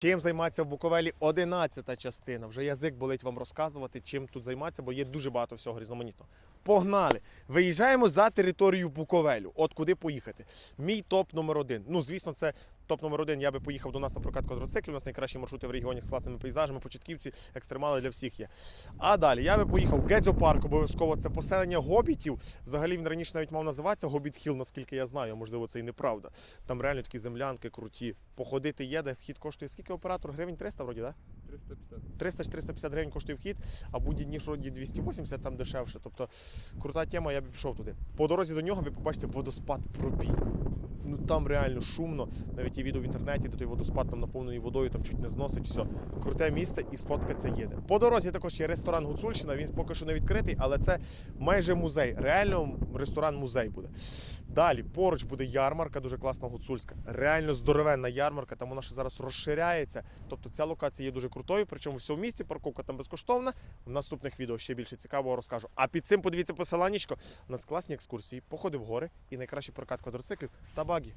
Чим займатися в Буковелі 11 частина. Вже язик болить вам розказувати, чим тут займатися, бо є дуже багато всього різноманітного. Погнали! Виїжджаємо за територію Буковелю. От куди поїхати. Мій топ номер один. Ну, звісно, це топ номер один. Я би поїхав до нас на прокат квадроциклів. У нас найкращі маршрути в регіоні з класними пейзажами, початківці, екстремали для всіх є. А далі я би поїхав в Гедзо-парк, обов'язково це поселення гобітів. Взагалі він раніше навіть мав називатися Гобіт Хіл, наскільки я знаю, можливо, це і неправда. Там реально такі землянки круті. Походити є, де вхід коштує скільки оператор? Гривень 300 вроді, так? 350. 300-350 гривень коштує вхід, а будь-ні вроді 280 там дешевше. Тобто крута тема, я б пішов туди. По дорозі до нього ви побачите водоспад пробій. Там реально шумно. Навіть є відео в інтернеті, де той водоспад там наповнений водою, там чуть не зносить. Все. Круте місце і сфоткатися їде. По дорозі також є ресторан Гуцульщина. Він поки що не відкритий, але це майже музей. Реально ресторан-музей буде. Далі поруч буде ярмарка, дуже класна гуцульська. Реально здоровенна ярмарка, там вона ще зараз розширяється. Тобто ця локація є дуже крутою, причому все в місті, парковка там безкоштовна. В наступних відео ще більше цікавого розкажу. А під цим подивіться посиланнячко. У нас класні екскурсії, походи в гори і найкращий прокат квадроциклів та багі.